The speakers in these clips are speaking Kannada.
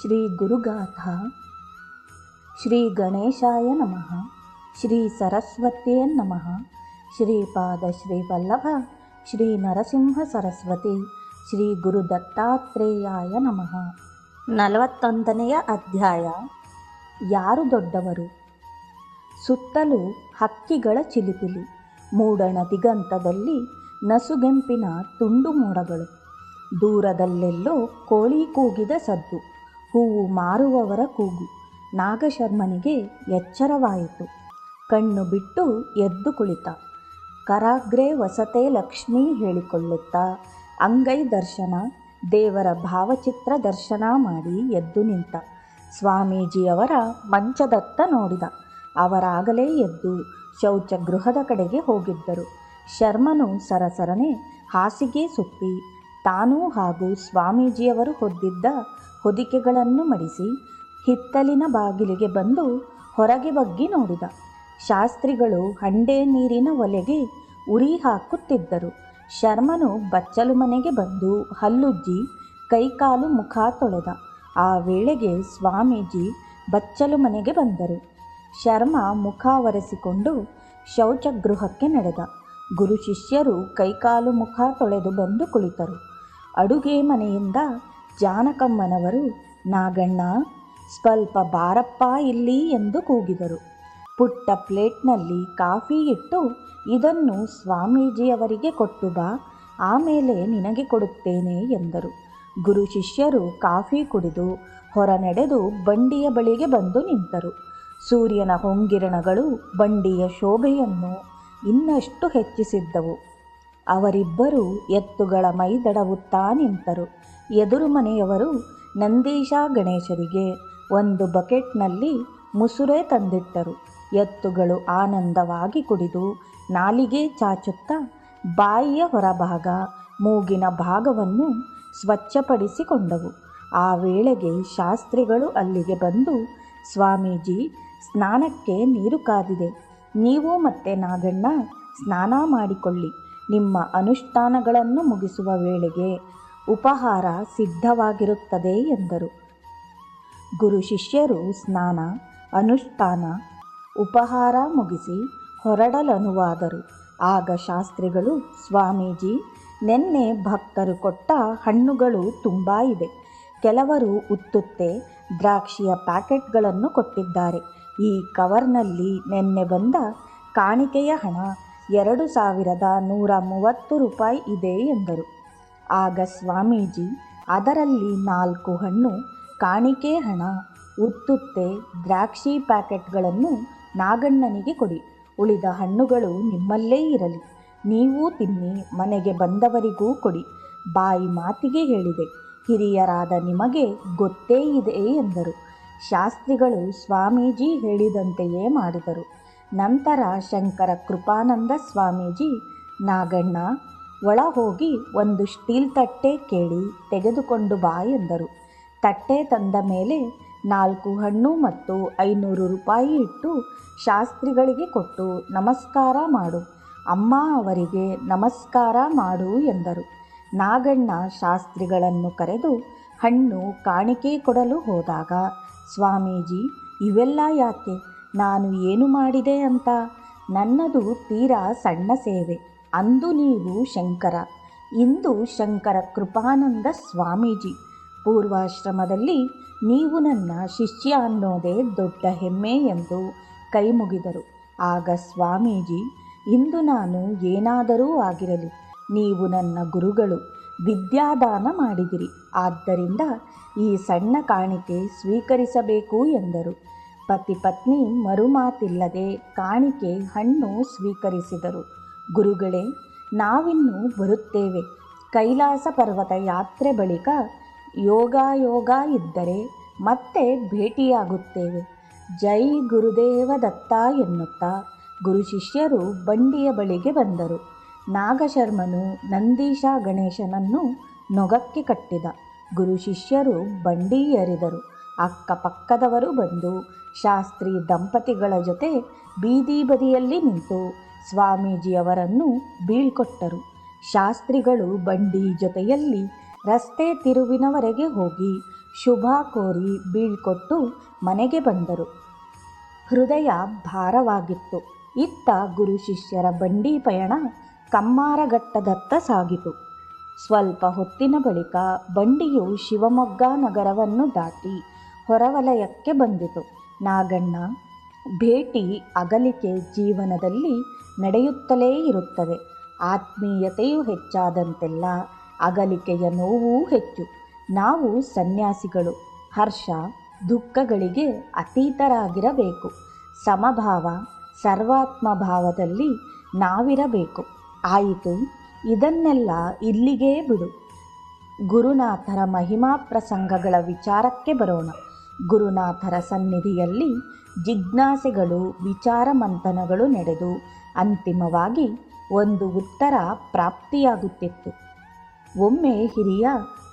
ಶ್ರೀ ಗುರುಗಾಥ ಶ್ರೀ ಗಣೇಶಾಯ ನಮಃ. ಶ್ರೀ ಸರಸ್ವತಿಯ ನಮಃ. ಶ್ರೀಪಾದ ಶ್ರೀ ವಲ್ಲಭ ಶ್ರೀ ನರಸಿಂಹ ಸರಸ್ವತಿ ಶ್ರೀ ಗುರು ದತ್ತಾತ್ರೇಯಾಯ ನಮಃ. ನಲವತ್ತೊಂದನೆಯ ಅಧ್ಯಾಯ. ಯಾರು ದೊಡ್ಡವರು? ಸುತ್ತಲೂ ಹಕ್ಕಿಗಳ ಚಿಲಿಪಿಲಿ, ಮೂಡಣ ದಿಗಂತದಲ್ಲಿ ನಸುಗೆಂಪಿನ ತುಂಡು ಮೋಡಗಳು, ದೂರದಲ್ಲೆಲ್ಲೋ ಕೋಳಿ ಕೂಗಿದ ಸದ್ದು. ಹೂವು ಮಾರುವವರ ಕೂಗು. ನಾಗಶರ್ಮನಿಗೆ ಎಚ್ಚರವಾಯಿತು. ಕಣ್ಣು ಬಿಟ್ಟು ಎದ್ದು ಕುಳಿತ. ಕರಾಗ್ರೆ ವಸತೆ ಲಕ್ಷ್ಮೀ ಹೇಳಿಕೊಳ್ಳುತ್ತಾ. ಅಂಗೈ ದರ್ಶನ, ದೇವರ ಭಾವಚಿತ್ರ ದರ್ಶನ ಮಾಡಿ ಎದ್ದು ನಿಂತ. ಸ್ವಾಮೀಜಿಯವರ ಮಂಚದತ್ತ ನೋಡಿದ. ಅವರಾಗಲೇ ಎದ್ದು ಶೌಚಗೃಹದ ಕಡೆಗೆ ಹೋಗಿದ್ದರು. ಶರ್ಮನು ಸರಸರನೆ ಹಾಸಿಗೆ ಸುತ್ತಿ ತಾನೂ ಹಾಗೂ ಸ್ವಾಮೀಜಿಯವರು ಹೊದ್ದಿದ್ದ ಹೊದಿಕೆಗಳನ್ನು ಮಡಿಸಿ ಹಿತ್ತಲಿನ ಬಾಗಿಲಿಗೆ ಬಂದು ಹೊರಗೆ ಬಗ್ಗಿ ನೋಡಿದ. ಶಾಸ್ತ್ರಿಗಳು ಹಂಡೆ ನೀರಿನ ಒಲೆಗೆ ಉರಿ ಹಾಕುತ್ತಿದ್ದರು. ಶರ್ಮನು ಬಚ್ಚಲು ಮನೆಗೆ ಬಂದು ಹಲ್ಲುಜ್ಜಿ ಕೈಕಾಲು ಮುಖ ತೊಳೆದ. ಆ ವೇಳೆಗೆ ಸ್ವಾಮೀಜಿ ಬಚ್ಚಲು ಮನೆಗೆ ಬಂದರು. ಶರ್ಮ ಮುಖ ಒರೆಸಿಕೊಂಡು ಶೌಚಗೃಹಕ್ಕೆ ನಡೆದ. ಗುರು ಶಿಷ್ಯರು ಕೈಕಾಲು ಮುಖ ತೊಳೆದು ಬಂದು ಕುಳಿತರು. ಅಡುಗೆ ಮನೆಯಿಂದ ಜಾನಕಮ್ಮನವರು, ನಾಗಣ್ಣ, ಸ್ವಲ್ಪ ಬಾರಪ್ಪ ಇಲ್ಲಿ ಎಂದು ಕೂಗಿದರು. ಪುಟ್ಟ ಪ್ಲೇಟ್ನಲ್ಲಿ ಕಾಫಿ ಇಟ್ಟು, ಇದನ್ನು ಸ್ವಾಮೀಜಿಯವರಿಗೆ ಕೊಟ್ಟು ಬಾ, ಆಮೇಲೆ ನಿನಗೆ ಕೊಡುತ್ತೇನೆ ಎಂದರು. ಗುರು ಶಿಷ್ಯರು ಕಾಫಿ ಕುಡಿದು ಹೊರನಡೆದು ಬಂಡಿಯ ಬಳಿಗೆ ಬಂದು ನಿಂತರು. ಸೂರ್ಯನ ಹೊಂಗಿರಣಗಳು ಬಂಡಿಯ ಶೋಭೆಯನ್ನು ಇನ್ನಷ್ಟು ಹೆಚ್ಚಿಸಿದ್ದವು. ಅವರಿಬ್ಬರು ಎತ್ತುಗಳ ಮೈದಡವುತ್ತಾ ನಿಂತರು. ಎದುರು ಮನೆಯವರು ನಂದೀಶ ಗಣೇಶರಿಗೆ ಒಂದು ಬಕೆಟ್ನಲ್ಲಿ ಮುಸುರೆ ತಂದಿಟ್ಟರು. ಎತ್ತುಗಳು ಆನಂದವಾಗಿ ಕುಡಿದು ನಾಲಿಗೆ ಚಾಚುತ್ತಾ ಬಾಯಿಯ ಹೊರಭಾಗ ಮೂಗಿನ ಭಾಗವನ್ನು ಸ್ವಚ್ಛಪಡಿಸಿಕೊಂಡವು. ಆ ವೇಳೆಗೆ ಶಾಸ್ತ್ರಿಗಳು ಅಲ್ಲಿಗೆ ಬಂದು, ಸ್ವಾಮೀಜಿ, ಸ್ನಾನಕ್ಕೆ ನೀರು ಕಾದಿದೆ. ನೀವು ಮತ್ತೆ ನಾಗಣ್ಣ, ಸ್ನಾನ ಮಾಡಿಕೊಳ್ಳಿ. ನಿಮ್ಮ ಅನುಷ್ಠಾನಗಳನ್ನು ಮುಗಿಸುವ ವೇಳೆಗೆ ಉಪಹಾರ ಸಿದ್ಧವಾಗಿರುತ್ತದೆ ಎಂದರು. ಗುರು ಶಿಷ್ಯರು ಸ್ನಾನ, ಅನುಷ್ಠಾನ, ಉಪಹಾರ ಮುಗಿಸಿ ಹೊರಡಲನುವಾದರು. ಆಗ ಶಾಸ್ತ್ರಿಗಳು, ಸ್ವಾಮೀಜಿ, ನಿನ್ನೆ ಭಕ್ತರು ಕೊಟ್ಟ ಹಣ್ಣುಗಳು ತುಂಬ ಇದೆ. ಕೆಲವರು ಉತ್ತುತ್ತೆ, ದ್ರಾಕ್ಷಿಯ ಪ್ಯಾಕೆಟ್ಗಳನ್ನು ಕೊಟ್ಟಿದ್ದಾರೆ. ಈ ಕವರ್ನಲ್ಲಿ ನಿನ್ನೆ ಬಂದ ಕಾಣಿಕೆಯ ಹಣ ಎರಡು ಸಾವಿರದ ನೂರ ಮೂವತ್ತು ರೂಪಾಯಿ ಇದೆ ಎಂದರು. ಆಗ ಸ್ವಾಮೀಜಿ, ಅದರಲ್ಲಿ ನಾಲ್ಕು ಹಣ್ಣು, ಕಾಣಿಕೆ ಹಣ, ಉತ್ತುತ್ತೆ, ದ್ರಾಕ್ಷಿ ಪ್ಯಾಕೆಟ್ಗಳನ್ನು ನಾಗಣ್ಣನಿಗೆ ಕೊಡಿ. ಉಳಿದ ಹಣ್ಣುಗಳು ನಿಮ್ಮಲ್ಲೇ ಇರಲಿ. ನೀವೂ ತಿನ್ನಿ, ಮನೆಗೆ ಬಂದವರಿಗೂ ಕೊಡಿ. ಬಾಯಿ ಮಾತಿಗೆ ಹೇಳಿದೆ. ಹಿರಿಯರಾದ ನಿಮಗೆ ಗೊತ್ತೇ ಇದೆ ಎಂದರು. ಶಾಸ್ತ್ರಿಗಳು ಸ್ವಾಮೀಜಿ ಹೇಳಿದಂತೆಯೇ ಮಾಡಿದರು. ನಂತರ ಶಂಕರ ಕೃಪಾನಂದ ಸ್ವಾಮೀಜಿ, ನಾಗಣ್ಣ ಒಳ ಹೋಗಿ ಒಂದು ಸ್ಟೀಲ್ ತಟ್ಟೆ ಕೇಳಿ ತೆಗೆದುಕೊಂಡು ಬಾ ಎಂದರು. ತಟ್ಟೆ ತಂದ ಮೇಲೆ ನಾಲ್ಕು ಹಣ್ಣು ಮತ್ತು ಐನೂರು ರೂಪಾಯಿ ಇಟ್ಟು ಶಾಸ್ತ್ರಿಗಳಿಗೆ ಕೊಟ್ಟು ನಮಸ್ಕಾರ ಮಾಡು. ಅಮ್ಮ ಅವರಿಗೆ ನಮಸ್ಕಾರ ಮಾಡು ಎಂದರು. ನಾಗಣ್ಣ ಶಾಸ್ತ್ರಿಗಳನ್ನು ಕರೆದು ಹಣ್ಣು ಕಾಣಿಕೆ ಕೊಡಲು ಹೋದಾಗ, ಸ್ವಾಮೀಜಿ, ಇವೆಲ್ಲ ಯಾಕೆ? ನಾನು ಏನು ಮಾಡಿದೆ ಅಂತ? ನನ್ನದು ತೀರಾ ಸಣ್ಣ ಸೇವೆ. ಅಂದು ನೀವು ಶಂಕರ. ಇಂದು ಶಂಕರ ಕೃಪಾನಂದ ಸ್ವಾಮೀಜಿ. ಪೂರ್ವಾಶ್ರಮದಲ್ಲಿ ನೀವು ನನ್ನ ಶಿಷ್ಯ ಅನ್ನೋದೇ ದೊಡ್ಡ ಹೆಮ್ಮೆ ಎಂದು ಕೈ ಮುಗಿದರು ಆಗ ಸ್ವಾಮೀಜಿ, ಇಂದು ನಾನು ಏನಾದರೂ ಆಗಿರಲಿ, ನೀವು ನನ್ನ ಗುರುಗಳು, ವಿದ್ಯಾದಾನ ಮಾಡಿದಿರಿ. ಆದ್ದರಿಂದ ಈ ಸಣ್ಣ ಕಾಣಿಕೆ ಸ್ವೀಕರಿಸಬೇಕು ಎಂದರು. ಪತಿ ಪತ್ನಿ ಮರುಮಾತಿಲ್ಲದೆ ಕಾಣಿಕೆ ಹಣ್ಣು ಸ್ವೀಕರಿಸಿದರು. ಗುರುಗಳೇ, ನಾವಿನ್ನು ಬರುತ್ತೇವೆ. ಕೈಲಾಸ ಪರ್ವತ ಯಾತ್ರೆ ಬಳಿಕ ಯೋಗಾಯೋಗ ಯೋಗ ಇದ್ದರೆ ಮತ್ತೆ ಭೇಟಿಯಾಗುತ್ತೇವೆ. ಜೈ ಗುರುದೇವ ದತ್ತ ಎನ್ನುತ್ತಾ ಗುರು ಶಿಷ್ಯರು ಬಂಡಿಯ ಬಳಿಗೆ ಬಂದರು. ನಾಗಶರ್ಮನು ನಂದೀಶ ಗಣೇಶನನ್ನು ನೊಗಕ್ಕೆ ಕಟ್ಟಿದ. ಗುರು ಶಿಷ್ಯರು ಬಂಡಿ ಏರಿದರು. ಅಕ್ಕಪಕ್ಕದವರು ಬಂದು ಶಾಸ್ತ್ರಿ ದಂಪತಿಗಳ ಜೊತೆ ಬೀದಿ ಬದಿಯಲ್ಲಿ ನಿಂತು ಸ್ವಾಮೀಜಿಯವರನ್ನು ಬೀಳ್ಕೊಟ್ಟರು. ಶಾಸ್ತ್ರಿಗಳು ಬಂಡಿ ಜೊತೆಯಲ್ಲಿ ರಸ್ತೆ ತಿರುವಿನವರೆಗೆ ಹೋಗಿ ಶುಭ ಕೋರಿ ಬೀಳ್ಕೊಟ್ಟು ಮನೆಗೆ ಬಂದರು. ಹೃದಯ ಭಾರವಾಗಿತ್ತು. ಇತ್ತ ಗುರು ಶಿಷ್ಯರ ಬಂಡಿ ಪಯಣ ಕಮ್ಮಾರಘಟ್ಟದತ್ತ ಸಾಗಿತು. ಸ್ವಲ್ಪ ಹೊತ್ತಿನ ಬಳಿಕ ಬಂಡಿಯು ಶಿವಮೊಗ್ಗ ನಗರವನ್ನು ದಾಟಿ ಹೊರವಲಯಕ್ಕೆ ಬಂದಿತು. ನಾಗಣ್ಣ, ಭೇಟಿ ಅಗಲಿಕೆ ಜೀವನದಲ್ಲಿ ನಡೆಯುತ್ತಲೇ ಇರುತ್ತದೆ. ಆತ್ಮೀಯತೆಯು ಹೆಚ್ಚಾದಂತೆಲ್ಲ ಅಗಲಿಕೆಯ ನೋವೂ ಹೆಚ್ಚು. ನಾವು ಸನ್ಯಾಸಿಗಳು. ಹರ್ಷ, ದುಃಖಗಳಿಗೆ ಅತೀತರಾಗಿರಬೇಕು. ಸಮಭಾವ, ಸರ್ವಾತ್ಮ ಭಾವದಲ್ಲಿ ನಾವಿರಬೇಕು. ಆಯಿತು, ಇದನ್ನೆಲ್ಲ ಇಲ್ಲಿಗೇ ಬಿಡು. ಗುರುನಾಥರ ಮಹಿಮಾ ಪ್ರಸಂಗಗಳ ವಿಚಾರಕ್ಕೆ ಬರೋಣ. ಗುರುನಾಥರ ಸನ್ನಿಧಿಯಲ್ಲಿ ಜಿಜ್ಞಾಸೆಗಳು ವಿಚಾರ ಮಂಥನಗಳು ನಡೆದು ಅಂತಿಮವಾಗಿ ಒಂದು ಉತ್ತರ ಪ್ರಾಪ್ತಿಯಾಗುತ್ತಿತ್ತು. ಒಮ್ಮೆ ಹಿರಿಯ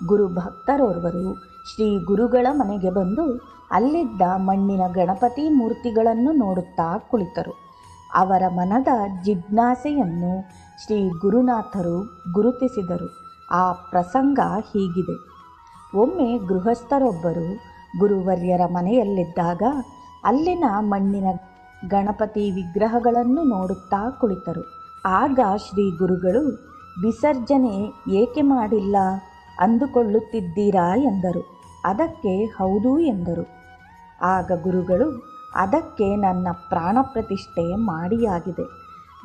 ಗುರುಭಕ್ತರೋರ್ವರು ಶ್ರೀ ಗುರುಗಳ ಮನೆಗೆ ಬಂದು ಅಲ್ಲಿದ್ದ ಮಣ್ಣಿನ ಗಣಪತಿ ಮೂರ್ತಿಗಳನ್ನು ನೋಡುತ್ತಾ ಕುಳಿತರು. ಅವರ ಮನದ ಜಿಜ್ಞಾಸೆಯನ್ನು ಶ್ರೀ ಗುರುನಾಥರು ಗುರುತಿಸಿದರು. ಆ ಪ್ರಸಂಗ ಹೀಗಿದೆ. ಒಮ್ಮೆ ಗೃಹಸ್ಥರೊಬ್ಬರು ಗುರುವರ್ಯರ ಮನೆಯಲ್ಲಿದ್ದಾಗ ಅಲ್ಲಿನ ಮಣ್ಣಿನ ಗಣಪತಿ ವಿಗ್ರಹಗಳನ್ನು ನೋಡುತ್ತಾ ಕುಳಿತರು. ಆಗ ಶ್ರೀ ಗುರುಗಳು, ವಿಸರ್ಜನೆ ಏಕೆ ಮಾಡಿಲ್ಲ? ಅಂದುಕೊಳ್ಳುತ್ತಿದ್ದೀರಾ? ಎಂದರು. ಅದಕ್ಕೆ ಹೌದು ಎಂದರು. ಆಗ ಗುರುಗಳು, ಅದಕ್ಕೆ ನನ್ನ ಪ್ರಾಣ ಪ್ರತಿಷ್ಠೆ ಮಾಡಿಯಾಗಿದೆ.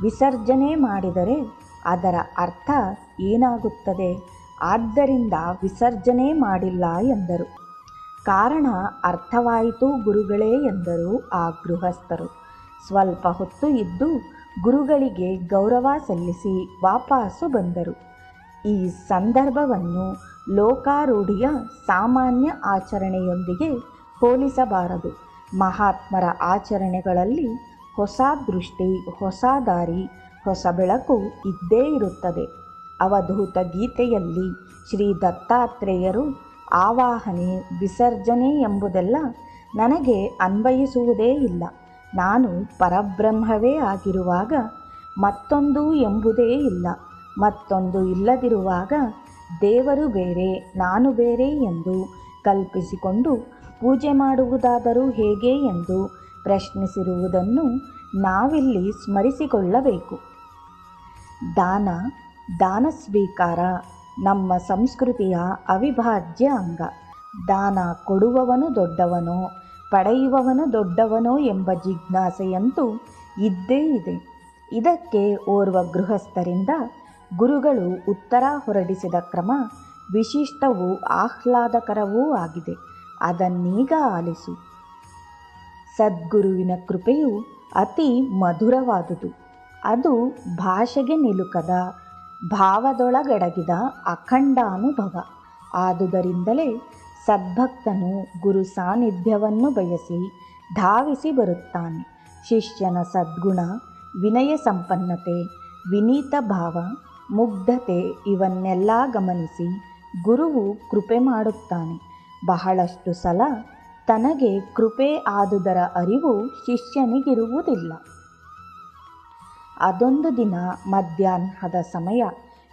ವಿಸರ್ಜನೆ ಮಾಡಿದರೆ ಅದರ ಅರ್ಥ ಏನಾಗುತ್ತದೆ? ಆದ್ದರಿಂದ ವಿಸರ್ಜನೆ ಮಾಡಿಲ್ಲ ಎಂದರು. ಕಾರಣ ಅರ್ಥವಾಯಿತು ಗುರುಗಳೇ ಎಂದರು ಆ ಗೃಹಸ್ಥರು. ಸ್ವಲ್ಪ ಹೊತ್ತು ಇದ್ದು ಗುರುಗಳಿಗೆ ಗೌರವ ಸಲ್ಲಿಸಿ ವಾಪಸ್ಸು ಬಂದರು. ಈ ಸಂದರ್ಭವನ್ನು ಲೋಕಾರೂಢಿಯ ಸಾಮಾನ್ಯ ಆಚರಣೆಯೊಂದಿಗೆ ಹೋಲಿಸಬಾರದು. ಮಹಾತ್ಮರ ಆಚರಣೆಗಳಲ್ಲಿ ಹೊಸ ದೃಷ್ಟಿ, ಹೊಸ ದಾರಿ, ಹೊಸ ಬೆಳಕು ಇದ್ದೇ ಇರುತ್ತದೆ. ಅವಧೂತ ಗೀತೆಯಲ್ಲಿ ಶ್ರೀ ದತ್ತಾತ್ರೇಯರು ಆವಾಹನೆ, ವಿಸರ್ಜನೆ ಎಂಬುದೆಲ್ಲ ನನಗೆ ಅನ್ವಯಿಸುವುದೇ ಇಲ್ಲ. ನಾನು ಪರಬ್ರಹ್ಮವೇ ಆಗಿರುವಾಗ ಮತ್ತೊಂದು ಎಂಬುದೇ ಇಲ್ಲ. ಮತ್ತೊಂದು ಇಲ್ಲದಿರುವಾಗ ದೇವರು ಬೇರೆ, ನಾನು ಬೇರೆ ಎಂದು ಕಲ್ಪಿಸಿಕೊಂಡು ಪೂಜೆ ಮಾಡುವುದಾದರೂ ಹೇಗೆ ಎಂದು ಪ್ರಶ್ನಿಸಿರುವುದನ್ನು ನಾವಿಲ್ಲಿ ಸ್ಮರಿಸಿಕೊಳ್ಳಬೇಕು. ದಾನ ದಾನ ಸ್ವೀಕಾರ. ನಮ್ಮ ಸಂಸ್ಕೃತಿಯ ಅವಿಭಾಜ್ಯ ಅಂಗ. ದಾನ ಕೊಡುವವನು ದೊಡ್ಡವನೋ, ಪಡೆಯುವವನು ದೊಡ್ಡವನೋ ಎಂಬ ಜಿಜ್ಞಾಸೆಯಂತೂ ಇದ್ದೇ ಇದೆ. ಇದಕ್ಕೆ ಓರ್ವ ಗೃಹಸ್ಥರಿಂದ ಗುರುಗಳು ಉತ್ತರ ಹೊರಡಿಸಿದ ಕ್ರಮ ವಿಶಿಷ್ಟವೂ ಆಹ್ಲಾದಕರವೂ ಆಗಿದೆ. ಅದನ್ನೀಗ ಆಲಿಸು. ಸದ್ಗುರುವಿನ ಕೃಪೆಯು ಅತಿ ಮಧುರವಾದುದು. ಅದು ಭಾಷೆಗೆ ನಿಲುಕದ ಭಾವದೊಳಗಡಗಿದ ಅಖಂಡಾನುಭವ. ಆದುದರಿಂದಲೇ ಸದ್ಭಕ್ತನು ಗುರು ಸಾನ್ನಿಧ್ಯವನ್ನು ಬಯಸಿ ಧಾವಿಸಿ ಬರುತ್ತಾನೆ. ಶಿಷ್ಯನ ಸದ್ಗುಣ, ವಿನಯ ಸಂಪನ್ನತೆ, ವಿನೀತ ಭಾವ, ಮುಗ್ಧತೆ ಇವನ್ನೆಲ್ಲ ಗಮನಿಸಿ ಗುರುವು ಕೃಪೆ ಮಾಡುತ್ತಾನೆ. ಬಹಳಷ್ಟು ಸಲ ತನಗೆ ಕೃಪೆ ಆದುದರ ಅರಿವು ಶಿಷ್ಯನಿಗಿರುವುದಿಲ್ಲ. ಅದೊಂದು ದಿನ ಮಧ್ಯಾಹ್ನದ ಸಮಯ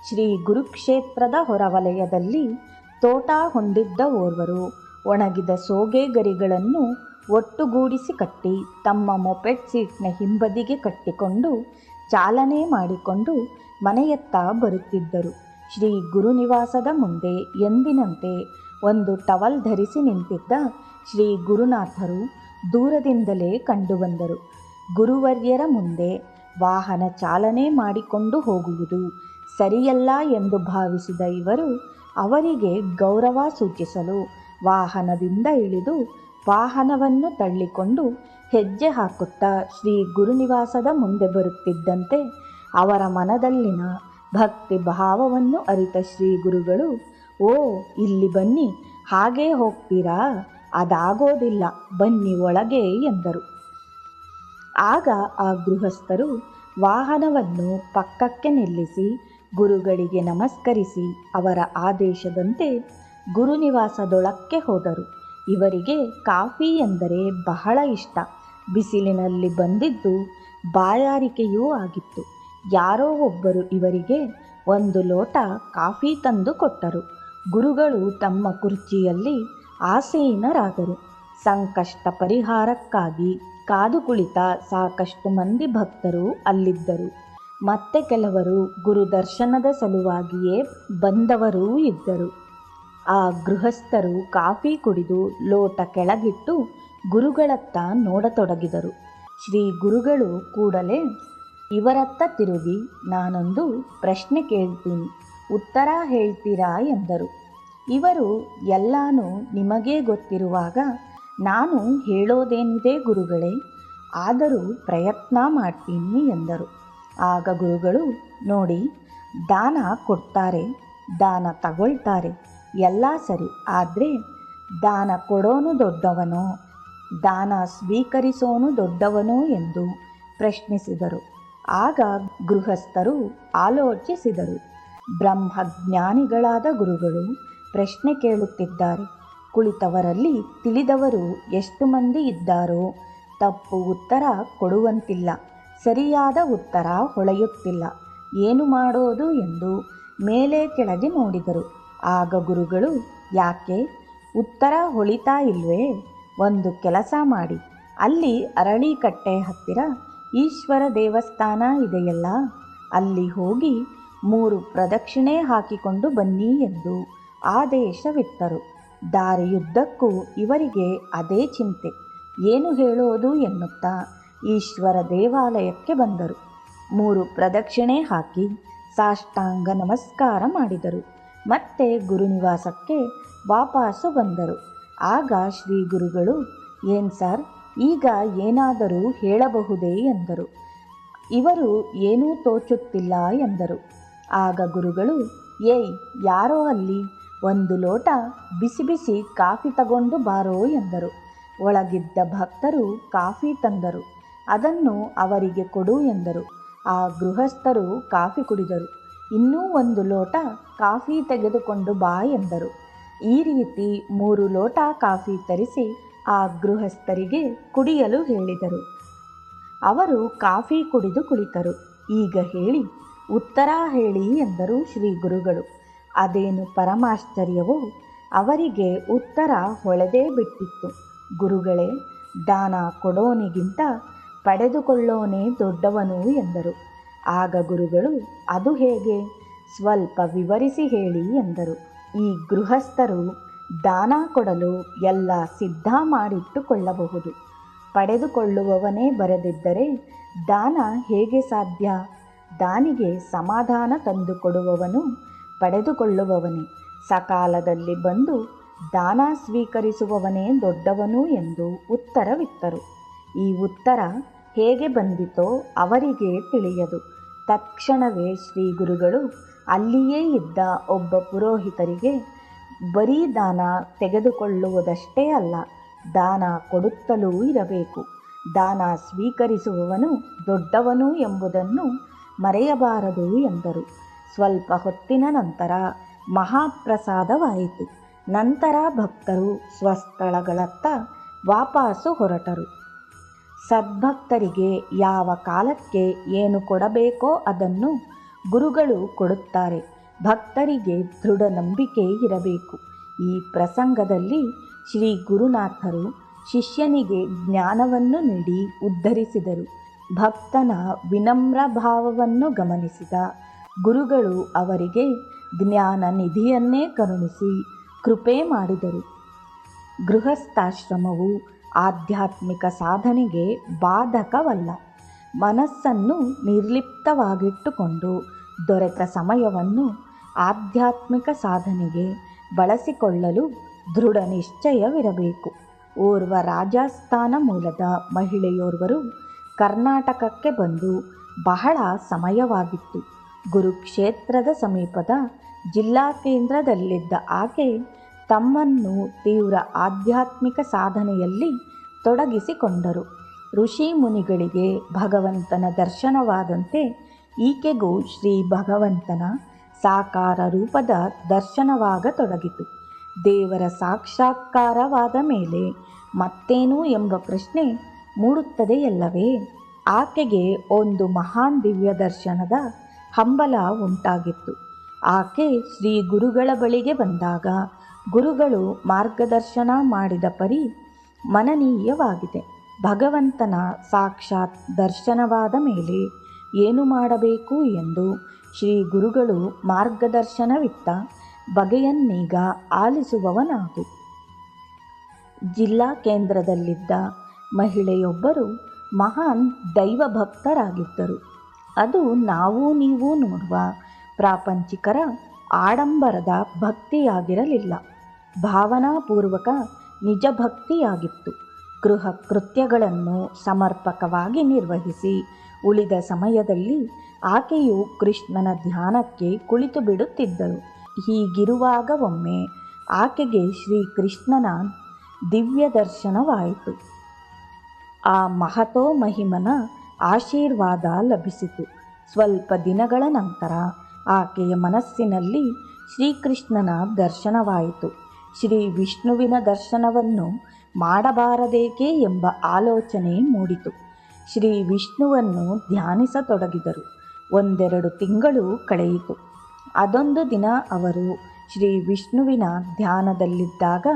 ಶ್ರೀ ಗುರುಕ್ಷೇತ್ರದ ಹೊರವಲಯದಲ್ಲಿ ತೋಟ ಹೊಂದಿದ್ದ ಓರ್ವರು ಒಣಗಿದ ಸೋಗೆ ಗರಿಗಳನ್ನು ಒಟ್ಟುಗೂಡಿಸಿ ಕಟ್ಟಿ ತಮ್ಮ ಮೊಪೆಟ್ ಸೀಟ್ನ ಹಿಂಬದಿಗೆ ಕಟ್ಟಿಕೊಂಡು ಚಾಲನೆ ಮಾಡಿಕೊಂಡು ಮನೆಯತ್ತ ಬರುತ್ತಿದ್ದರು. ಶ್ರೀ ಗುರುನಿವಾಸದ ಮುಂದೆ ಎಂದಿನಂತೆ ಒಂದು ಟವಲ್ ಧರಿಸಿ ನಿಂತಿದ್ದ ಶ್ರೀ ಗುರುನಾಥರು ದೂರದಿಂದಲೇ ಕಂಡುಬಂದರು ಗುರುವರ್ಯರ ಮುಂದೆ ವಾಹನ ಚಾಲನೆ ಮಾಡಿಕೊಂಡು ಹೋಗುವುದು ಸರಿಯಲ್ಲ ಎಂದು ಭಾವಿಸಿದ ಇವರು ಅವರಿಗೆ ಗೌರವ ಸೂಚಿಸಲು ವಾಹನದಿಂದ ಇಳಿದು ವಾಹನವನ್ನು ತಳ್ಳಿಕೊಂಡು ಹೆಜ್ಜೆ ಹಾಕುತ್ತಾ ಶ್ರೀ ಗುರುನಿವಾಸದ ಮುಂದೆ ಬರುತ್ತಿದ್ದಂತೆ ಅವರ ಮನದಲ್ಲಿನ ಭಕ್ತಿ ಭಾವವನ್ನು ಅರಿತ ಶ್ರೀ ಗುರುಗಳು, ಓ, ಇಲ್ಲಿ ಬನ್ನಿ, ಹಾಗೇ ಹೋಗ್ತೀರಾ? ಅದಾಗೋದಿಲ್ಲ, ಬನ್ನಿ ಒಳಗೆ, ಎಂದರು. ಆಗ ಆ ಗೃಹಸ್ಥರು ವಾಹನವನ್ನು ಪಕ್ಕಕ್ಕೆ ನಿಲ್ಲಿಸಿ ಗುರುಗಳಿಗೆ ನಮಸ್ಕರಿಸಿ ಅವರ ಆದೇಶದಂತೆ ಗುರುನಿವಾಸದೊಳಕ್ಕೆ ಹೋದರು. ಇವರಿಗೆ ಕಾಫಿ ಎಂದರೆ ಬಹಳ ಇಷ್ಟ. ಬಿಸಿಲಿನಲ್ಲಿ ಬಂದಿದ್ದು ಬಾಯಾರಿಕೆಯೂ ಆಗಿತ್ತು. ಯಾರೋ ಒಬ್ಬರು ಇವರಿಗೆ ಒಂದು ಲೋಟ ಕಾಫಿ ತಂದು ಕೊಟ್ಟರು. ಗುರುಗಳು ತಮ್ಮ ಕುರ್ಚಿಯಲ್ಲಿ ಆಸೀನರಾದರು. ಸಂಕಷ್ಟ ಪರಿಹಾರಕ್ಕಾಗಿ ಕಾದು ಕುಳಿತ ಸಾಕಷ್ಟು ಮಂದಿ ಭಕ್ತರು ಅಲ್ಲಿದ್ದರು. ಮತ್ತೆ ಕೆಲವರು ಗುರು ದರ್ಶನದ ಸಲುವಾಗಿಯೇ ಬಂದವರೂ ಇದ್ದರು. ಆ ಗೃಹಸ್ಥರು ಕಾಫಿ ಕುಡಿದು ಲೋಟ ಕೆಳಗಿಟ್ಟು ಗುರುಗಳತ್ತ ನೋಡತೊಡಗಿದರು. ಶ್ರೀ ಗುರುಗಳು ಕೂಡಲೇ, ಇವರತ್ತ ತಿರುಗಿ ನಾನೊಂದು ಪ್ರಶ್ನೆ ಕೇಳ್ತೀನಿ, ಉತ್ತರ ಹೇಳ್ತೀರಾ? ಎಂದರು. ಇವರು, ಎಲ್ಲಾನು ನಿಮಗೇ ಗೊತ್ತಿರುವಾಗ ನಾನು ಹೇಳೋದೇನಿದೆ ಗುರುಗಳೇ, ಆದರೂ ಪ್ರಯತ್ನ ಮಾಡ್ತೀನಿ ಎಂದರು. ಆಗ ಗುರುಗಳು, ನೋಡಿ, ದಾನ ಕೊಡ್ತಾರೆ, ದಾನ ತಗೊಳ್ತಾರೆ, ಎಲ್ಲ ಸರಿ, ಆದರೆ ದಾನ ಕೊಡೋನು ದೊಡ್ಡವನೋ, ದಾನ ಸ್ವೀಕರಿಸೋನು ದೊಡ್ಡವನೋ ಎಂದು ಪ್ರಶ್ನಿಸಿದರು. ಆಗ ಗೃಹಸ್ಥರು ಆಲೋಚಿಸಿದರು. ಬ್ರಹ್ಮಜ್ಞಾನಿಗಳಾದ ಗುರುಗಳು ಪ್ರಶ್ನೆ ಕೇಳುತ್ತಿದ್ದಾರೆ ಕುಳಿತವರಲ್ಲಿ ತಿಳಿದವರು ಎಷ್ಟು ಮಂದಿ ಇದ್ದಾರೋ ತಪ್ಪು ಉತ್ತರ ಕೊಡುವಂತಿಲ್ಲ, ಸರಿಯಾದ ಉತ್ತರ ಹೊಳೆಯುತ್ತಿಲ್ಲ. ಏನು ಮಾಡೋದು ಎಂದು ಮೇಲೆ ಕೆಳಗೆ ನೋಡಿದರು. ಆಗ ಗುರುಗಳು, ಯಾಕೆ? ಉತ್ತರ ಹೊಳಿತಾ ಇಲ್ವೇ? ಒಂದು ಕೆಲಸ ಮಾಡಿ. ಅಲ್ಲಿ ಅರಳಿಕಟ್ಟೆ ಹತ್ತಿರ ಈಶ್ವರ ದೇವಸ್ಥಾನ ಇದೆಯಲ್ಲ? ಅಲ್ಲಿ ಹೋಗಿ ಮೂರು ಪ್ರದಕ್ಷಿಣೆ ಹಾಕಿಕೊಂಡು ಬನ್ನಿ ಎಂದು ಆದೇಶವಿತ್ತರು. ದಾರಿಯುದ್ದಕ್ಕೂ ಇವರಿಗೆ ಅದೇ ಚಿಂತೆ. ಏನು ಹೇಳೋದು ಎನ್ನುತ್ತಾ ಈಶ್ವರ ದೇವಾಲಯಕ್ಕೆ ಬಂದರು. ಮೂರು ಪ್ರದಕ್ಷಿಣೆ ಹಾಕಿ ಸಾಷ್ಟಾಂಗ ನಮಸ್ಕಾರ ಮಾಡಿದರು. ಮತ್ತೆ ಗುರುನಿವಾಸಕ್ಕೆ ವಾಪಸ್ಸು ಬಂದರು. ಆಗ ಶ್ರೀ ಗುರುಗಳು, ಏನು ಸರ್, ಈಗ ಏನಾದರೂ ಹೇಳಬಹುದೇ ಎಂದರು. ಇವರು ಏನೂ ತೋಚುತ್ತಿಲ್ಲ ಎಂದರು. ಆಗ ಗುರುಗಳು, ಏಯ್, ಯಾರೋ ಅಲ್ಲಿ? ಒಂದು ಲೋಟ ಬಿಸಿ ಬಿಸಿ ಕಾಫಿ ತಗೊಂಡು ಬಾರೋ ಎಂದರು. ಒಳಗಿದ್ದ ಭಕ್ತರು ಕಾಫಿ ತಂದರು. ಅದನ್ನು ಅವರಿಗೆ ಕೊಡು ಎಂದರು. ಆ ಗೃಹಸ್ಥರು ಕಾಫಿ ಕುಡಿದರು. ಇನ್ನೂ ಒಂದು ಲೋಟ ಕಾಫಿ ತೆಗೆದುಕೊಂಡು ಬಾ ಎಂದರು. ಈ ರೀತಿ ಮೂರು ಲೋಟ ಕಾಫಿ ತರಿಸಿ ಆ ಗೃಹಸ್ಥರಿಗೆ ಕುಡಿಯಲು ಹೇಳಿದರು. ಅವರು ಕಾಫಿ ಕುಡಿದು ಕುಳಿತರು. ಈಗ ಹೇಳಿ, ಉತ್ತರ ಹೇಳಿ ಎಂದರು ಶ್ರೀ ಗುರುಗಳು. ಅದೇನು ಪರಮಾಶ್ಚರ್ಯವೋ ಅವರಿಗೆ ಉತ್ತರ ಹೊಳೆದೇ ಬಿಟ್ಟಿತ್ತು. ಗುರುಗಳೇ, ದಾನ ಕೊಡೋನಿಗಿಂತ ಪಡೆದುಕೊಳ್ಳೋನೇ ದೊಡ್ಡವನು ಎಂದರು. ಆಗ ಗುರುಗಳು, ಅದು ಹೇಗೆ? ಸ್ವಲ್ಪ ವಿವರಿಸಿ ಹೇಳಿ ಎಂದರು. ಈ ಗೃಹಸ್ಥರು ದಾನ ಕೊಡಲು ಎಲ್ಲ ಸಿದ್ಧ ಮಾಡಿಟ್ಟುಕೊಳ್ಳಬಹುದು. ಪಡೆದುಕೊಳ್ಳುವವನೇ ಬರದಿದ್ದರೆ ದಾನ ಹೇಗೆ ಸಾಧ್ಯ? ದಾನಿಗೆ ಸಮಾಧಾನ ತಂದುಕೊಡುವವನು ಪಡೆದುಕೊಳ್ಳುವವನೇ. ಸಕಾಲದಲ್ಲಿ ಬಂದು ದಾನ ಸ್ವೀಕರಿಸುವವನೇ ದೊಡ್ಡವನು ಎಂದು ಉತ್ತರವಿತ್ತರು. ಈ ಉತ್ತರ ಹೇಗೆ ಬಂದಿತೋ ಅವರಿಗೆ ತಿಳಿಯದು. ತಕ್ಷಣವೇ ಶ್ರೀ ಗುರುಗಳು ಅಲ್ಲಿಯೇ ಇದ್ದ ಒಬ್ಬ ಪುರೋಹಿತರಿಗೆ ಬರೀ ದಾನ ತೆಗೆದುಕೊಳ್ಳುವುದಷ್ಟೇ ಅಲ್ಲ, ದಾನ ಕೊಡುತ್ತಲೂ ಇರಬೇಕು. ದಾನ ಸ್ವೀಕರಿಸುವವನು ದೊಡ್ಡವನು ಎಂಬುದನ್ನು ಮರೆಯಬಾರದು ಎಂದರು. ಸ್ವಲ್ಪ ಹೊತ್ತಿನ ನಂತರ ಮಹಾಪ್ರಸಾದವಾಯಿತು. ನಂತರ ಭಕ್ತರು ಸ್ವಸ್ಥಳಗಳತ್ತ ವಾಪಸ್ಸು ಹೊರಟರು. ಸದ್ಭಕ್ತರಿಗೆ ಯಾವ ಕಾಲಕ್ಕೆ ಏನು ಕೊಡಬೇಕೋ ಅದನ್ನು ಗುರುಗಳು ಕೊಡುತ್ತಾರೆ. ಭಕ್ತರಿಗೆ ದೃಢ ನಂಬಿಕೆ ಇರಬೇಕು. ಈ ಪ್ರಸಂಗದಲ್ಲಿ ಶ್ರೀ ಗುರುನಾಥರು ಶಿಷ್ಯನಿಗೆ ಜ್ಞಾನವನ್ನು ನೀಡಿ ಉದ್ಧರಿಸಿದರು. ಭಕ್ತನ ವಿನಮ್ರ ಭಾವವನ್ನು ಗಮನಿಸಿದ ಗುರುಗಳು ಅವರಿಗೆ ಜ್ಞಾನ ನಿಧಿಯನ್ನೇ ಕರುಣಿಸಿ ಕೃಪೆ ಮಾಡಿದರು. ಗೃಹಸ್ಥಾಶ್ರಮವು ಆಧ್ಯಾತ್ಮಿಕ ಸಾಧನೆಗೆ ಬಾಧಕವಲ್ಲ. ಮನಸ್ಸನ್ನು ನಿರ್ಲಿಪ್ತವಾಗಿಟ್ಟುಕೊಂಡು ದೊರೆತ ಸಮಯವನ್ನು ಆಧ್ಯಾತ್ಮಿಕ ಸಾಧನೆಗೆ ಬಳಸಿಕೊಳ್ಳಲು ದೃಢ ನಿಶ್ಚಯವಿರಬೇಕು. ಓರ್ವ ರಾಜಸ್ಥಾನ ಮೂಲದ ಮಹಿಳೆಯೋರ್ವರು ಕರ್ನಾಟಕಕ್ಕೆ ಬಂದು ಬಹಳ ಸಮಯವಾಗಿತ್ತು. ಗುರುಕ್ಷೇತ್ರದ ಸಮೀಪದ ಜಿಲ್ಲಾ ಕೇಂದ್ರದಲ್ಲಿದ್ದ ಆಕೆ ತಮ್ಮನ್ನು ತೀವ್ರ ಆಧ್ಯಾತ್ಮಿಕ ಸಾಧನೆಯಲ್ಲಿ ತೊಡಗಿಸಿಕೊಂಡರು. ಋಷಿ ಮುನಿಗಳಿಗೆ ಭಗವಂತನ ದರ್ಶನವಾದಂತೆ ಈಕೆಗೂ ಶ್ರೀ ಭಗವಂತನ ಸಾಕಾರ ರೂಪದ ದರ್ಶನವಾಗತೊಡಗಿತು. ದೇವರ ಸಾಕ್ಷಾತ್ಕಾರವಾದ ಮೇಲೆ ಮತ್ತೇನು ಎಂಬ ಪ್ರಶ್ನೆ ಮೂಡುತ್ತದೆಯಲ್ಲವೇ, ಆಕೆಗೆ ಒಂದು ಮಹಾನ್ ದಿವ್ಯ ದರ್ಶನದ ಹಂಬಲ ಉಂಟಾಗಿತ್ತು. ಆಕೆ ಶ್ರೀ ಗುರುಗಳ ಬಳಿಗೆ ಬಂದಾಗ ಗುರುಗಳು ಮಾರ್ಗದರ್ಶನ ಮಾಡಿದ ಪರಿ ಮನನೀಯವಾಗಿದೆ. ಭಗವಂತನ ಸಾಕ್ಷಾತ್ ದರ್ಶನವಾದ ಮೇಲೆ ಏನು ಮಾಡಬೇಕು ಎಂದು ಶ್ರೀ ಗುರುಗಳು ಮಾರ್ಗದರ್ಶನವಿತ್ತ ಬಗೆಯನ್ನೀಗ ಆಲಿಸುವವನಾಗು. ಜಿಲ್ಲಾ ಕೇಂದ್ರದಲ್ಲಿದ್ದ ಮಹಿಳೆಯೊಬ್ಬರು ಮಹಾನ್ ದೈವಭಕ್ತರಾಗಿದ್ದರು. ಅದು ನಾವು ನೀವು ನೋಡುವ ಪ್ರಾಪಂಚಿಕರ ಆಡಂಬರದ ಭಕ್ತಿಯಾಗಿರಲಿಲ್ಲ. ಭಾವನಾಪೂರ್ವಕ ನಿಜ ಭಕ್ತಿಯಾಗಿತ್ತು ಗೃಹ ಕೃತ್ಯಗಳನ್ನು ಸಮರ್ಪಕವಾಗಿ ನಿರ್ವಹಿಸಿ ಉಳಿದ ಸಮಯದಲ್ಲಿ ಆಕೆಯು ಕೃಷ್ಣನ ಧ್ಯಾನಕ್ಕೆ ಕುಳಿತು ಬಿಡುತ್ತಿದ್ದಳು. ಹೀಗಿರುವಾಗ ಒಮ್ಮೆ ಆಕೆಗೆ ಶ್ರೀಕೃಷ್ಣನ ದಿವ್ಯ ದರ್ಶನವಾಯಿತು ಆ ಮಹತೋ ಮಹಿಮನ ಆಶೀರ್ವಾದ ಲಭಿಸಿತು. ಸ್ವಲ್ಪ ದಿನಗಳ ನಂತರ ಆಕೆಯ ಮನಸ್ಸಿನಲ್ಲಿ ಶ್ರೀಕೃಷ್ಣನ ದರ್ಶನವಾಯಿತು. ಶ್ರೀ ವಿಷ್ಣುವಿನ ದರ್ಶನವನ್ನು ಮಾಡಬಾರದೇಕೆ ಎಂಬ ಆಲೋಚನೆ ಮೂಡಿತು. ಶ್ರೀ ವಿಷ್ಣುವನ್ನು ಧ್ಯಾನಿಸತೊಡಗಿದರು. ಒಂದೆರಡು ತಿಂಗಳು ಕಳೆಯಿತು. ಅದೊಂದು ದಿನ ಅವರು ಶ್ರೀ ವಿಷ್ಣುವಿನ ಧ್ಯಾನದಲ್ಲಿದ್ದಾಗ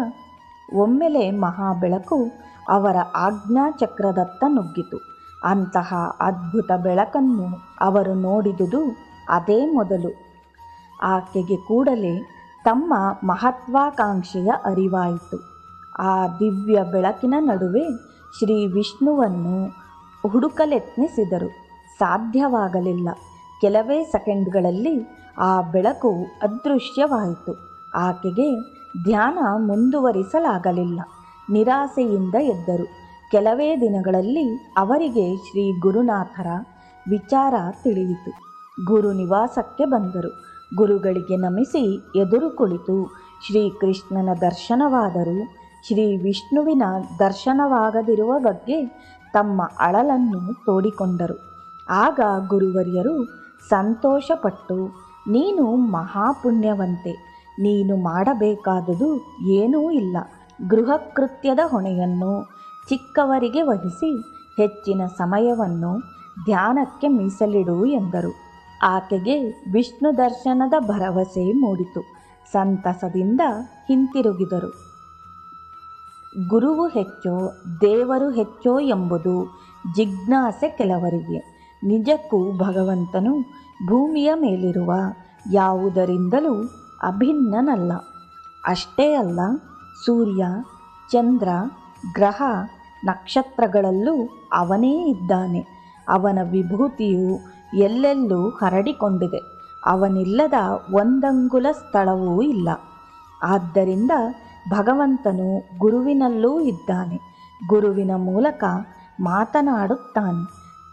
ಒಮ್ಮೆಲೆ ಮಹಾಬೆಳಕು ಅವರ ಆಜ್ಞಾಚಕ್ರದತ್ತ ನುಗ್ಗಿತು. ಅಂತಹ ಅದ್ಭುತ ಬೆಳಕನ್ನು ಅವರು ನೋಡಿದುದು ಅದೇ ಮೊದಲು. ಆಕೆಗೆ ಕೂಡಲೇ ತಮ್ಮ ಮಹತ್ವಾಕಾಂಕ್ಷೆಯ ಅರಿವಾಯಿತು. ಆ ದಿವ್ಯ ಬೆಳಕಿನ ನಡುವೆ ಶ್ರೀ ವಿಷ್ಣುವನ್ನು ಹುಡುಕಲೆತ್ನಿಸಿದರು. ಸಾಧ್ಯವಾಗಲಿಲ್ಲ. ಕೆಲವೇ ಸೆಕೆಂಡ್ಗಳಲ್ಲಿ ಆ ಬೆಳಕು ಅದೃಶ್ಯವಾಯಿತು. ಆಕೆಗೆ ಧ್ಯಾನ ಮುಂದುವರಿಸಲಾಗಲಿಲ್ಲ. ನಿರಾಸೆಯಿಂದ ಎದ್ದರು. ಕೆಲವೇ ದಿನಗಳಲ್ಲಿ ಅವರಿಗೆ ಶ್ರೀ ಗುರುನಾಥರ ವಿಚಾರ ತಿಳಿಯಿತು. ಗುರು ನಿವಾಸಕ್ಕೆ ಬಂದರು. ಗುರುಗಳಿಗೆ ನಮಿಸಿ ಎದುರು ಕುಳಿತು ಶ್ರೀಕೃಷ್ಣನ ದರ್ಶನವಾದರೂ ಶ್ರೀ ವಿಷ್ಣುವಿನ ದರ್ಶನವಾಗದಿರುವ ಬಗ್ಗೆ ತಮ್ಮ ಅಳಲನ್ನು ತೋಡಿಕೊಂಡರು. ಆಗ ಗುರುವರ್ಯರು ಸಂತೋಷಪಟ್ಟು, ನೀನು ಮಹಾಪುಣ್ಯವಂತೆ, ನೀನು ಮಾಡಬೇಕಾದುದು ಏನೂ ಇಲ್ಲ. ಗೃಹಕೃತ್ಯದ ಹೊಣೆಯನ್ನು ಚಿಕ್ಕವರಿಗೆ ವಹಿಸಿ ಹೆಚ್ಚಿನ ಸಮಯವನ್ನು ಧ್ಯಾನಕ್ಕೆ ಮೀಸಲಿಡು ಎಂದರು. ಆಕೆಗೆ ವಿಷ್ಣು ದರ್ಶನದ ಭರವಸೆ ಮೂಡಿತು. ಸಂತಸದಿಂದ ಹಿಂತಿರುಗಿದರು. ಗುರುವು ಹೆಚ್ಚೋ, ದೇವರು ಹೆಚ್ಚೋ ಎಂಬುದು ಜಿಜ್ಞಾಸೆ ಕೆಲವರಿಗೆ. ನಿಜಕ್ಕೂ ಭಗವಂತನು ಭೂಮಿಯ ಮೇಲಿರುವ ಯಾವುದರಿಂದಲೂ ಅಭಿನ್ನನಲ್ಲ. ಅಷ್ಟೇ ಅಲ್ಲ, ಸೂರ್ಯ, ಚಂದ್ರ ಗ್ರಹ ನಕ್ಷತ್ರಗಳಲ್ಲೂ ಅವನೇ ಇದ್ದಾನೆ. ಅವನ ವಿಭೂತಿಯು ಎಲ್ಲೆಲ್ಲೂ ಹರಡಿಕೊಂಡಿದೆ. ಅವನಿಲ್ಲದ ಒಂದಂಗುಲ ಸ್ಥಳವೂ ಇಲ್ಲ. ಆದ್ದರಿಂದ ಭಗವಂತನು ಗುರುವಿನಲ್ಲೂ ಇದ್ದಾನೆ. ಗುರುವಿನ ಮೂಲಕ ಮಾತನಾಡುತ್ತಾನೆ.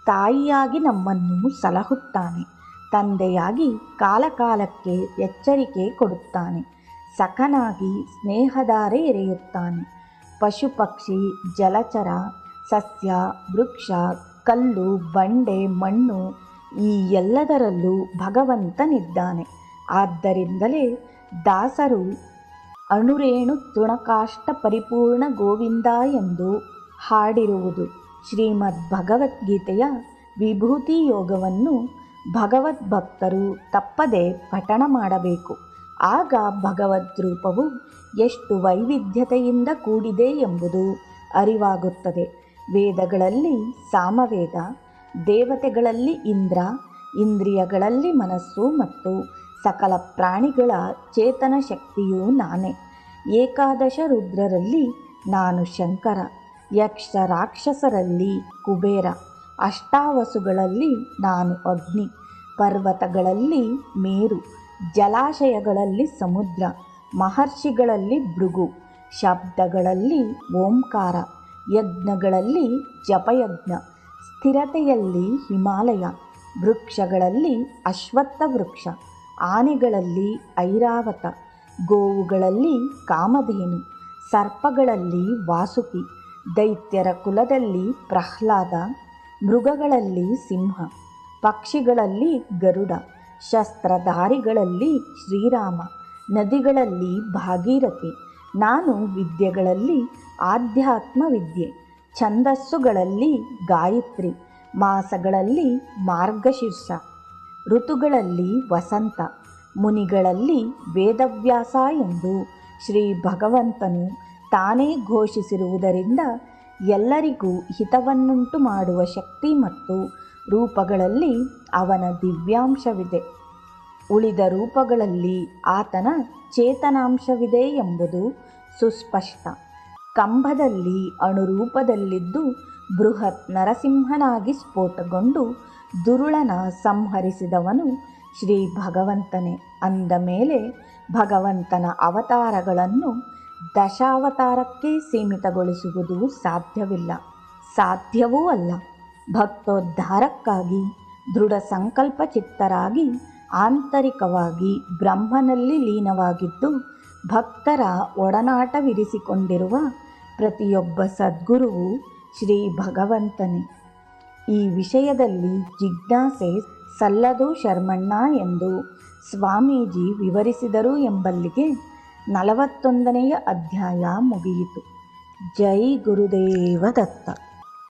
ತಾಯಿಯಾಗಿ ನಮ್ಮನ್ನು ಸಲಹುತ್ತಾನೆ. ತಂದೆಯಾಗಿ ಕಾಲಕಾಲಕ್ಕೆ ಎಚ್ಚರಿಕೆ ಕೊಡುತ್ತಾನೆ. ಸಖನಾಗಿ ಸ್ನೇಹಧಾರೆ ಎರೆಯುತ್ತಾನೆ. ಪಶು ಪಕ್ಷಿ ಜಲಚರ, ಸಸ್ಯ, ವೃಕ್ಷ, ಕಲ್ಲು, ಬಂಡೆ, ಮಣ್ಣು ಈ ಎಲ್ಲದರಲ್ಲೂ ಭಗವಂತನಿದ್ದಾನೆ. ಆದ್ದರಿಂದಲೇ ದಾಸರು ಅಣುರೇಣು ತೃಣಕಾಷ್ಟ ಪರಿಪೂರ್ಣ ಗೋವಿಂದ ಎಂದು ಹಾಡಿರುವುದು. ಶ್ರೀಮದ್ ಭಗವದ್ಗೀತೆಯ ವಿಭೂತಿ ಯೋಗವನ್ನು ಭಗವದ್ಭಕ್ತರು ತಪ್ಪದೆ ಪಠಣ ಮಾಡಬೇಕು. ಆಗ ಭಗವದ್ ರೂಪವು ಎಷ್ಟು ವೈವಿಧ್ಯತೆಯಿಂದ ಕೂಡಿದೆ ಎಂಬುದು ಅರಿವಾಗುತ್ತದೆ. ವೇದಗಳಲ್ಲಿ ಸಾಮವೇದ, ದೇವತೆಗಳಲ್ಲಿ ಇಂದ್ರ, ಇಂದ್ರಿಯಗಳಲ್ಲಿ ಮನಸ್ಸು ಮತ್ತು ಸಕಲ ಪ್ರಾಣಿಗಳ ಚೇತನ ಶಕ್ತಿಯೂ ನಾನೇ. ಏಕಾದಶ ರುದ್ರರಲ್ಲಿ ನಾನು ಶಂಕರ, ಯಕ್ಷ ರಾಕ್ಷಸರಲ್ಲಿ ಕುಬೇರ, ಅಷ್ಟಾವಸುಗಳಲ್ಲಿ ನಾನು ಅಗ್ನಿ, ಪರ್ವತಗಳಲ್ಲಿ ಮೇರು ಜಲಾಶಯಗಳಲ್ಲಿ ಸಮುದ್ರ, ಮಹರ್ಷಿಗಳಲ್ಲಿ ಭೃಗು, ಶಬ್ದಗಳಲ್ಲಿ ಓಂಕಾರ, ಯಜ್ಞಗಳಲ್ಲಿ ಜಪಯಜ್ಞ, ಸ್ಥಿರತೆಯಲ್ಲಿ ಹಿಮಾಲಯ, ವೃಕ್ಷಗಳಲ್ಲಿ ಅಶ್ವತ್ಥ ವೃಕ್ಷ, ಆನೆಗಳಲ್ಲಿ ಐರಾವತ, ಗೋವುಗಳಲ್ಲಿ ಕಾಮಧೇನು, ಸರ್ಪಗಳಲ್ಲಿ ವಾಸುಕಿ, ದೈತ್ಯರ ಕುಲದಲ್ಲಿ ಪ್ರಹ್ಲಾದ, ಮೃಗಗಳಲ್ಲಿ ಸಿಂಹ, ಪಕ್ಷಿಗಳಲ್ಲಿ ಗರುಡ. ಶಸ್ತ್ರಧಾರಿಗಳಲ್ಲಿ ಶ್ರೀರಾಮ, ನದಿಗಳಲ್ಲಿ ಭಾಗೀರಥಿ, ನಾನು ವಿದ್ಯೆಗಳಲ್ಲಿ ಆಧ್ಯಾತ್ಮ ವಿದ್ಯೆ ಛಂದಸ್ಸುಗಳಲ್ಲಿ ಗಾಯತ್ರಿ, ಮಾಸಗಳಲ್ಲಿ ಮಾರ್ಗಶೀರ್ಷ, ಋತುಗಳಲ್ಲಿ ವಸಂತ, ಮುನಿಗಳಲ್ಲಿ ವೇದವ್ಯಾಸ ಎಂದು ಶ್ರೀ ಭಗವಂತನು ತಾನೇ ಘೋಷಿಸಿರುವುದರಿಂದ ಎಲ್ಲರಿಗೂ ಹಿತವನ್ನುಂಟು ಮಾಡುವ ಶಕ್ತಿ ಮತ್ತು ರೂಪಗಳಲ್ಲಿ ಅವನ ದಿವ್ಯಾಂಶವಿದೆ. ಉಳಿದ ರೂಪಗಳಲ್ಲಿ ಆತನ ಚೇತನಾಂಶವಿದೆ ಎಂಬುದು ಸುಸ್ಪಷ್ಟ. ಕಂಬದಲ್ಲಿ ಅಣುರೂಪದಲ್ಲಿದ್ದು ಬೃಹತ್ ನರಸಿಂಹನಾಗಿ ಸ್ಫೋಟಗೊಂಡು ದುರುಳನ ಸಂಹರಿಸಿದವನು ಶ್ರೀ ಭಗವಂತನೇ ಅಂದ ಮೇಲೆ ಭಗವಂತನ ಅವತಾರಗಳನ್ನು ದಶಾವತಾರಕ್ಕೆ ಸೀಮಿತಗೊಳಿಸುವುದು ಸಾಧ್ಯವಿಲ್ಲ. ಸಾಧ್ಯವೂ ಅಲ್ಲ. ಭಕ್ತೋದ್ಧಾರಕ್ಕಾಗಿ, ದೃಢ ಸಂಕಲ್ಪ ಚಿತ್ತರಾಗಿ ಆಂತರಿಕವಾಗಿ ಬ್ರಹ್ಮನಲ್ಲಿ ಲೀನವಾಗಿದ್ದು, ಭಕ್ತರ ಒಡನಾಟವಿರಿಸಿಕೊಂಡಿರುವ ಪ್ರತಿಯೊಬ್ಬ ಸದ್ಗುರುವು ಶ್ರೀ ಭಗವಂತನೇ. ಈ ವಿಷಯದಲ್ಲಿ ಜಿಜ್ಞಾಸೆ ಸಲ್ಲದು ಶರ್ಮಣ್ಣ ಎಂದು ಸ್ವಾಮೀಜಿ ವಿವರಿಸಿದರು ಎಂಬಲ್ಲಿಗೆ ನಲವತ್ತೊಂದನೆಯ ಅಧ್ಯಾಯ ಮುಗಿಯಿತು. ಜೈ ಗುರುದೇವ ದತ್ತ